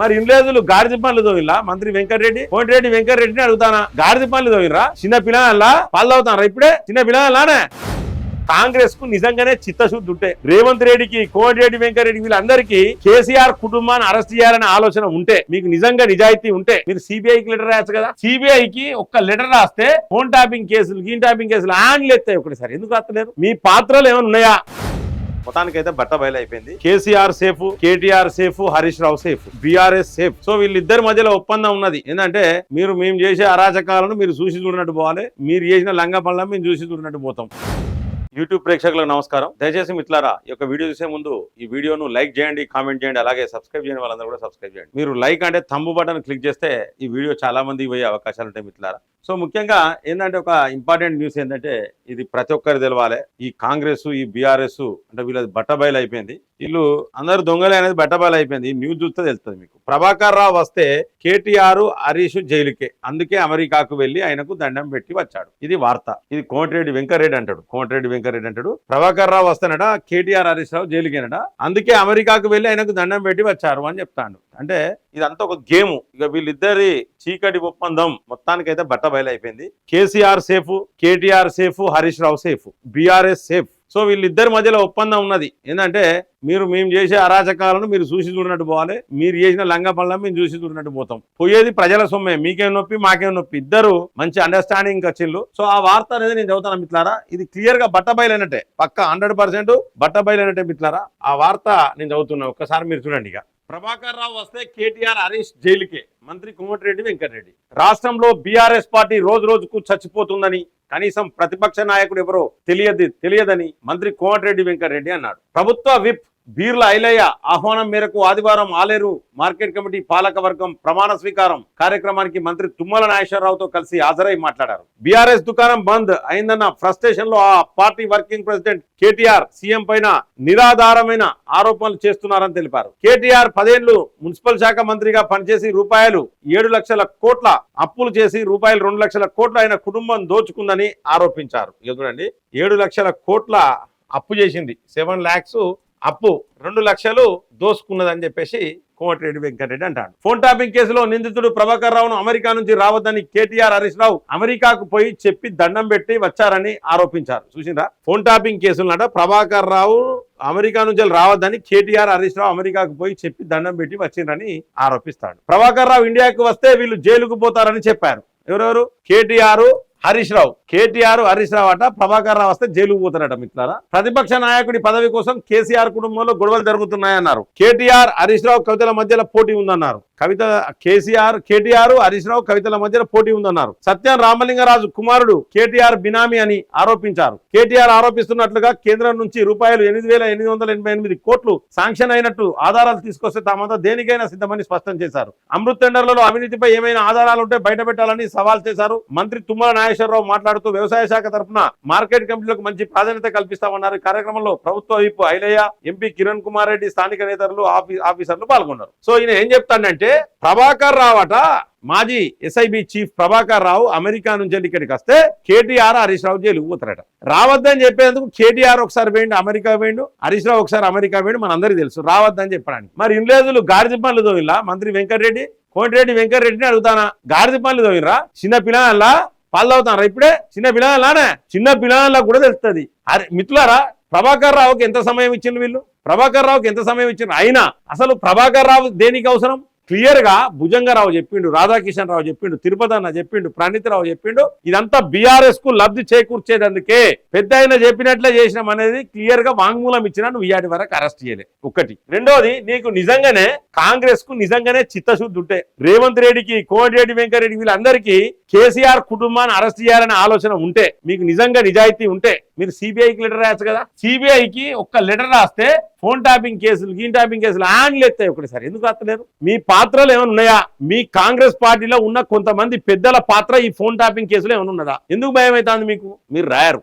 మరి ఇండ్లేదులు గాడిద పనులు తోవిలా మంత్రి వెంకటరెడ్డి? కోటిరెడ్డి వెంకటరెడ్డిని అడుగుతానా? గాడిద పనులు తోమిరా చిన్న పిల్లల పళ్ళు ఇప్పుడే? చిన్న పిల్లలానే కాంగ్రెస్కు నిజంగానే చిత్తశుద్ధి ఉంటే రేవంత్ రెడ్డికి కోమటిరెడ్డి వెంకరెడ్డి వీళ్ళందరికీ కేసీఆర్ కుటుంబాన్ని అరెస్ట్ చేయాలనే ఆలోచన ఉంటే మీకు నిజంగా నిజాయితీ ఉంటే మీరు సిబిఐకి లెటర్ రాయచ్చు కదా? సిబిఐకి ఒక్క లెటర్ రాస్తే ఫోన్ టాపింగ్ కేసులు గీన్ టాపింగ్ కేసులు ఆన్లు ఎత్తాయి ఒకటిసారి. ఎందుకు రాస్తలేరు? మీ పాత్రలు ఏమైనా ఉన్నాయా? మొత్తానికైతే బట్ట బయలు అయిపోయింది KCR safe KTR safe Harish Rao safe BRS safe. So వీళ్ళిద్దరి మధ్యలో ఒప్పందం ఉన్నది. ఏంటంటే మీరు మేము చేసే అరాచకాలను మీరు చూసి చూడనట్టు పోవాలి. మీరు చేసిన లంగా పనులను మేము చూసి చూడనట్టు పోతాం. యూట్యూబ్ ప్రేక్షకులకు నమస్కారం. దయచేసి మిత్లారా ఈ యొక్క వీడియో చూసే ముందు ఈ వీడియోను లైక్ చేయండి కామెంట్ చేయండి అలాగే సబ్స్క్రైబ్ చేయని వాళ్ళందరూ కూడా సబ్స్క్రైబ్ చేయండి. మీరు లైక్ అంటే తంబు బటన్ క్లిక్ చేస్తే ఈ వీడియో చాలా మందికి పోయే అవకాశాలు ఉంటాయి మిత్లారా సో ముఖ్యంగా ఏంటంటే ఒక ఇంపార్టెంట్ న్యూస్ ఏంటంటే ఇది ప్రతి ఒక్కరు తెలవాలి. ఈ కాంగ్రెస్ ఈ బీఆర్ఎస్ అంటే వీళ్ళది బట్టబయలు అయిపోయింది. వీళ్ళు అందరు దొంగలే అనేది బట్టబయలు అయిపోయింది. ఈ న్యూస్ చూస్తే తెలుస్తుంది మీకు. ప్రభాకర్ రావు వస్తే కేటీఆర్ హరీష్ జైలుకే. అందుకే అమెరికాకు వెళ్ళి ఆయనకు దండం పెట్టి వచ్చాడు. ఇది వార్త. ఇది కోమటిరెడ్డి వెంకరెడ్డి అంటాడు. కోమటిరెడ్డి వెంకరెడ్డి అంటాడు. ప్రభాకర్ రావు వస్తానట కేటీఆర్ హరీష్ రావు జైలుకేనట. అందుకే అమెరికాకు వెళ్ళి ఆయనకు దండం పెట్టి వచ్చారు అని చెప్తాడు. అంటే ఇదంతా ఒక గేమ్. ఇక వీళ్ళిద్దరి చీకటి ఒప్పందం మొత్తానికైతే బట్ట బయలైపోయింది. KCR safe KTR safe Harish Rao safe BRS safe. So వీళ్ళిద్దరి మధ్యలో ఒప్పందం ఉన్నది. ఏంటంటే మీరు మేము చేసే అరాచకాలను మీరు చూసి చూడనట్టు పోవాలి. మీరు చేసిన లంగా పనులను మేము చూసి చూడనట్టు పోతాం. పోయేది ప్రజల సొమ్మే. మీకేం నొప్పి మాకేం నొప్పి. ఇద్దరు మంచి అండర్స్టాండింగ్ వచ్చిండ్రు సో ఆ వార్త అనేది నేను చదువుతాను మిత్లారా ఇది క్లియర్గా బట్టబయలైనట్టే పక్క హండ్రెడ్ పర్సెంట్ బట్టబయలైనట్టే మిత్లారా ఆ వార్త నేను చదువుతున్నా. ఒక్కసారి మీరు చూడండి ఇక. ప్రభాకర్ రావు వస్తే కేటీఆర్ హరీష్ జైలుకే. మంత్రి కోమటిరెడ్డి వెంకటరెడ్డి. రాష్ట్రంలో బీఆర్ఎస్ పార్టీ రోజు రోజుకు చచ్చిపోతుందని కనీసం ప్రతిపక్ష నాయకుడు ఎవరో తెలియదు తెలియదని మంత్రి కోమటిరెడ్డి వెంకటరెడ్డి అన్నాడు. ప్రభుత్వ విప్ బీర్ల ఐలయ్య ఆహ్వానం మేరకు ఆదివారం ఆలేరు మార్కెట్ కమిటీ పాలక వర్గం ప్రమాణ స్వీకారం కార్యక్రమానికి మంత్రి తుమ్మల నాగేశ్వరరావుతో కలిసి హాజరై మాట్లాడారు. బీఆర్ఎస్ దుకాణం బంద్ అయిందన్న ఫ్రస్ట్రేషన్లో ఆ party working president KTR CM పైన నిరాధారమైన ఆరోపణలు చేస్తున్నారని తెలిపారు. కేటీఆర్ పదేళ్ళు మున్సిపల్ శాఖ మంత్రిగా పనిచేసి రూపాయలు ఏడు లక్షల కోట్ల అప్పులు చేసి రూపాయలు రెండు లక్షల కోట్ల ఆయన కుటుంబం దోచుకుందని ఆరోపించారు. ఇక చూడండి ఏడు లక్షల కోట్ల అప్పు చేసింది. సెవెన్ ల్యాక్స్ అప్పు రెండు లక్షలు దోసుకున్నదని చెప్పేసి కోమటిరెడ్డి వెంకటరెడ్డి అంటాడు. ఫోన్ టాపింగ్ కేసులో నిందితుడు ప్రభాకర్ రావును అమెరికా నుంచి రావద్దని కేటీఆర్ హరీష్ రావు అమెరికాకు పోయి చెప్పి దండం పెట్టి వచ్చారని ఆరోపించారు. చూసిందా ఫోన్ టాపింగ్ కేసులట ప్రభాకర్ రావు అమెరికా నుంచి రావద్దని కేటీఆర్ హరీష్ రావు అమెరికాకు పోయి చెప్పి దండం పెట్టి వచ్చిందని ఆరోపిస్తాడు. ప్రభాకర్ రావు ఇండియాకు వస్తే వీళ్ళు జైలుకు పోతారని చెప్పారు. ఎవరెవరు? కేటీఆర్ హరీష్ రావు. కేటీఆర్ హరీష్ రావు అట ప్రభాకర్ రావు వస్తే జైలు పోతారట మిత్రారా ప్రతిపక్ష నాయకుడి పదవి కోసం కేసీఆర్ కుటుంబంలో గొడవలు జరుగుతున్నాయన్నారు. కేటీఆర్ హరీష్ రావు కవితల మధ్యలో పోటీ ఉందన్నారు. కవిత కేసీఆర్ కేటీఆర్ హరీష్ రావు కవితల మధ్యలో పోటీ ఉందన్నారు. సత్యం రామలింగరాజు కుమారుడు కేటీఆర్ బినామీ అని ఆరోపించారు. కేటీఆర్ ఆరోపిస్తున్నట్లుగా కేంద్రం నుంచి రూపాయలు ఎనిమిది వేల ఎనిమిది వందల ఎనభై ఎనిమిది కోట్లు శాంక్షన్ అయినట్టు ఆధారాలు తీసుకొస్తే తామంతా దేనికైనా సిద్ధమని స్పష్టం చేశారు. అమృత్ టెండర్లలో అవినీతిపై ఏమైనా ఆధారాలు ఉంటే బయట పెట్టాలని సవాల్ చేశారు. మంత్రి తుమ్మల నాగేశ్వరరావు మాట్లాడుతూ వ్యవసాయ శాఖ తరఫున మార్కెట్ కమిటీలకు మంచి ప్రాధాన్యత కల్పిస్తామన్నారు. కార్యక్రమంలో ప్రభుత్వ వైపు ఐలయ్య ఎంపీ కిరణ్ కుమార్ రెడ్డి స్థానిక నేతలు ఆఫీసర్లు పాల్గొన్నారు. సో ఈయన ఏం చెప్తాడంటే ప్రభాకర్ రావట మాజీ SIB chief Prabhakar Rao America నుంచి ఇక్కడికి వస్తే కేటీఆర్ హరీష్ రావు జైలు పోతారట. రావద్దని చెప్పేందుకు కేటీఆర్ ఒకసారి వేయండి అమెరికా వేయండు హరీష్ రావు ఒకసారి అమెరికా వేయండి మనందరికీ తెలుసు. రావద్దని చెప్పడానికి. మరి ఇండ్లేదులు గాడిద పనులు తోమిలా మంత్రి వెంకటరెడ్డి కోమటిరెడ్డి వెంకటరెడ్డిని అడుగుతానా? గాడిద పనులు తోమిరా చిన్న పిల్లల పళ్ళు అవుతారా ఇప్పుడే చిన్న పిల్లలానే చిన్న పిల్లల కూడా తెలుస్తుంది. అరే మిత్రులారా ప్రభాకర్ రావుకి ఎంత సమయం ఇచ్చిండు వీళ్ళు? ప్రభాకర్ రావుకి ఎంత సమయం ఇచ్చిండ్రు? అయినా అసలు ప్రభాకర్ రావు దేనికి అవసరం? క్లియర్గా భుజంగరావు చెప్పిండు రాధాకిషన్ రావు చెప్పిండు తిరుపతి అన్న చెప్పిండు ప్రణీతరావు చెప్పిండు. ఇదంతా బీఆర్ఎస్కు లబ్ధి చేకూర్చేదందుకే పెద్ద ఆయన చెప్పినట్లే చేసినాం అనేది క్లియర్గా వాంగ్మూలం ఇచ్చినా నువ్వు ఇయాటి వరకు అరెస్ట్ చేయలే. ఒకటి రెండోది నీకు నిజంగానే కాంగ్రెస్కు నిజంగానే చిత్తశుద్ధి ఉంటే రేవంత్ రెడ్డికి కోమటిరెడ్డి వెంకరెడ్డి వీళ్ళందరికీ కేసీఆర్ కుటుంబాన్ని అరెస్ట్ చేయాలనే ఆలోచన ఉంటే మీకు నిజంగా నిజాయితీ ఉంటే మీరు సిబిఐకి లెటర్ రాయచ్చు కదా? సిబిఐకి ఒక్క లెటర్ రాస్తే ఫోన్ ట్యాపింగ్ కేసులు గీన్ ట్యాపింగ్ కేసులు ఆన్లు ఎత్తాయి ఒకటిసారి ఎందుకు అత్తలేదు మీ పాత్రలు ఏమైనా ఉన్నాయా? మీ కాంగ్రెస్ పార్టీలో ఉన్న కొంతమంది పెద్దల పాత్ర ఈ ఫోన్ ట్యాపింగ్ కేసులో ఏమైనా ఉన్నదా? ఎందుకు భయం అవుతుంది మీకు? మీరు రాయరు.